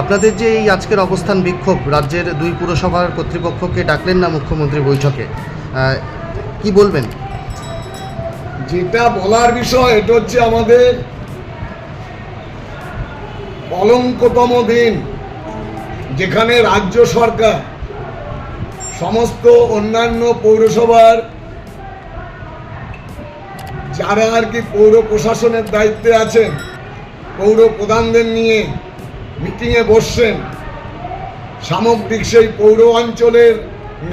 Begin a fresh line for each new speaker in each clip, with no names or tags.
আপনাদের যে এই আজকের অবস্থান বিক্ষোভ, রাজ্যের দুই পুরসভার কর্তৃপক্ষকে ডাকলেন না মুখ্যমন্ত্রী বৈঠকে কি বলবেন?
যেটা বলার বিষয়, এটা হচ্ছে আমাদের কলঙ্কতম দিন, যেখানে রাজ্য সরকার সমস্ত অন্যান্য পৌরসভার, যারা আর কি পৌর প্রশাসনের দায়িত্বে আছেন, পৌর প্রধানদের নিয়ে মিটিংয়ে বসছেন সামগ্রিক সেই পৌর অঞ্চলের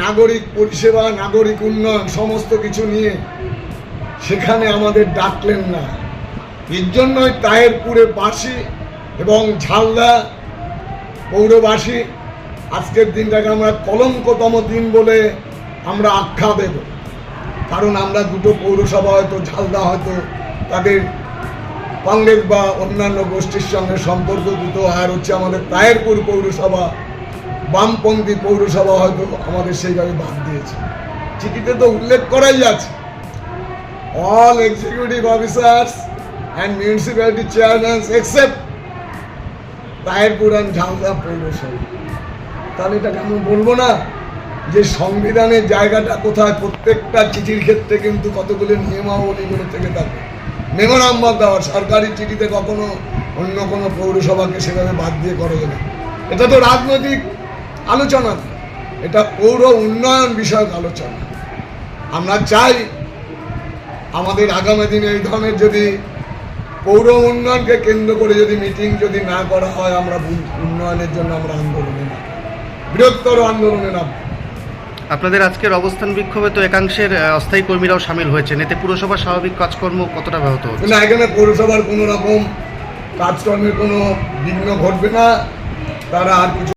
নাগরিক পরিষেবা, নাগরিক উন্নয়ন সমস্ত কিছু নিয়ে সেখানে আমাদের ডাকলেন না। এর জন্যই তাহেরপুরে বাসী এবং ঝালদা পৌরবাসী, আজকের দিনটাকে আমরা কলঙ্কতম দিন বলে আমরা আখ্যা দেব। কারণ আমরা দুটো পৌরসভা হয়তো, ঝালদা হয়তো তাদের কংগ্রেস বা অন্যান্য গোষ্ঠীর সঙ্গে সম্পর্ক দুটো আর হচ্ছে আমাদের তায়েরপুর পৌরসভা, বামপন্থী পৌরসভা হয়তো আমাদের সেইভাবে বাদ দিয়েছে। চিঠিতে তো উল্লেখ করাই আছে all executive officers and municipality chairmen except Taherpur and Jhalda পৌরসভা। তাহলে এটা কেন বলব না? যে সংবিধানের জায়গাটা কোথায় প্রত্যেকটা চিঠির ক্ষেত্রে কিন্তু কতগুলো নিয়মাবলীগুলো থেকে থাকে। মেমোরাম্বর দেওয়া, সরকারি চিঠিতে কখনো অন্য কোনো পৌরসভাকে সেভাবে বাদ দিয়ে করা যাবে এটা তো রাজনৈতিক আলোচনা। এটা পৌর উন্নয়ন বিষয়ক আলোচনা। আমরা চাই আমাদের আগামী দিনে এই ধরনের যদি পৌর উন্নয়নকে কেন্দ্র করে যদি মিটিং যদি না করা হয়, আমরা উন্নয়নের জন্য আমরা আন্দোলনে নামব। বৃহত্তর আন্দোলনে নামব।
আপনাদের আজকের অবস্থান বিক্ষোভে তো একাংশের অস্থায়ী কর্মীরাও সামিল হয়েছেন। এতে পুরসভার স্বাভাবিক কাজকর্ম কতটা ব্যাহত হচ্ছে?
না, এখানে পৌরসভার কোনো রকম কাজকর্মের কোনো বিঘ্ন ঘটবে না। তারা আর কিছু